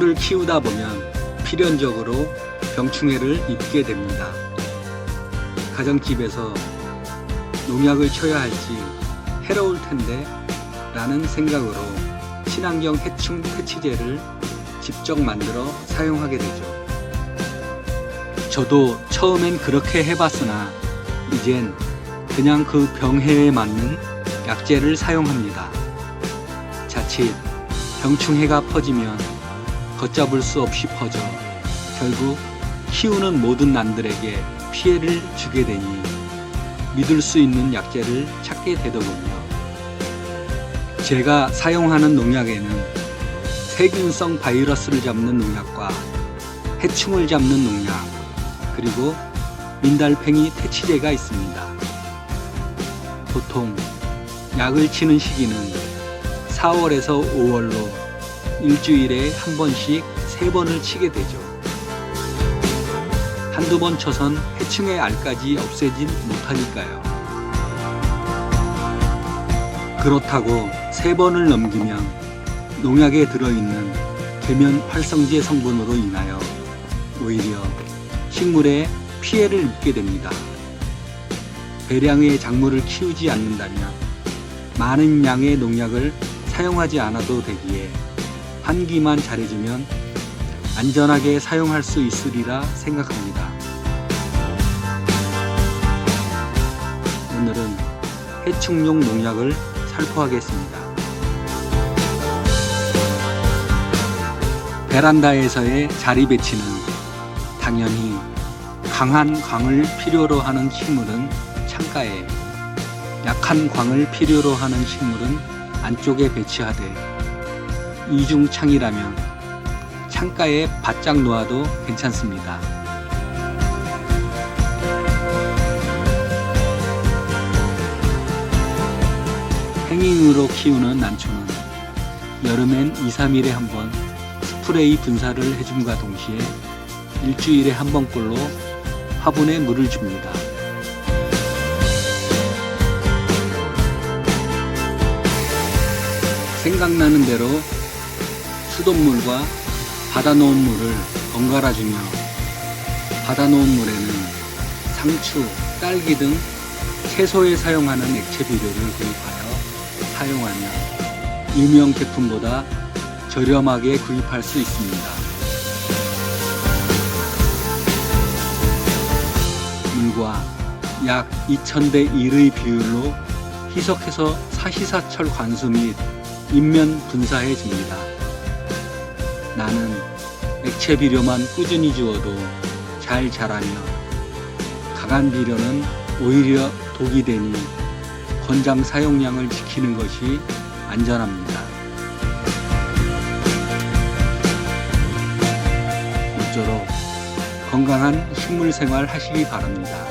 식물을 키우다 보면 필연적으로 병충해를 입게 됩니다. 가정집에서 농약을 쳐야 할지 해로울 텐데 라는 생각으로 친환경 해충 퇴치제를 직접 만들어 사용하게 되죠. 저도 처음엔 그렇게 해봤으나 이젠 그냥 그 병해에 맞는 약재를 사용합니다. 자칫 병충해가 퍼지면 걷잡을 수 없이 퍼져 결국 키우는 모든 난들에게 피해를 주게 되니 믿을 수 있는 약재를 찾게 되더군요. 제가 사용하는 농약에는 세균성 바이러스를 잡는 농약과 해충을 잡는 농약, 그리고 민달팽이 퇴치제가 있습니다. 보통 약을 치는 시기는 4월에서 5월로 일주일에 한 번씩 세 번을 치게 되죠. 한두 번 쳐선 해충의 알까지 없애진 못하니까요. 그렇다고 세 번을 넘기면 농약에 들어있는 계면 활성제 성분으로 인하여 오히려 식물에 피해를 입게 됩니다. 대량의 작물을 키우지 않는다면 많은 양의 농약을 사용하지 않아도 되기에 한기만 잘해주면 안전하게 사용할 수 있으리라 생각합니다. 오늘은 해충용 농약을 살포하겠습니다. 베란다에서의 자리 배치는 당연히 강한 광을 필요로 하는 식물은 창가에, 약한 광을 필요로 하는 식물은 안쪽에 배치하되 이중창이라면 창가에 바짝 놓아도 괜찮습니다. 행잉으로 키우는 난초는 여름엔 2, 3일에 한 번 스프레이 분사를 해줌과 동시에 일주일에 한 번꼴로 화분에 물을 줍니다. 생각나는 대로 수돗물과 받아놓은 물을 번갈아 주며 받아놓은 물에는 상추, 딸기 등 채소에 사용하는 액체 비료를 구입하여 사용하며 유명 제품보다 저렴하게 구입할 수 있습니다. 물과 약 2000대 1의 비율로 희석해서 사시사철 관수 및 인면 분사해 줍니다. 나는 액체 비료만 꾸준히 주어도 잘 자라며 강한 비료는 오히려 독이 되니 권장 사용량을 지키는 것이 안전합니다. 모쪼록 건강한 식물 생활 하시기 바랍니다.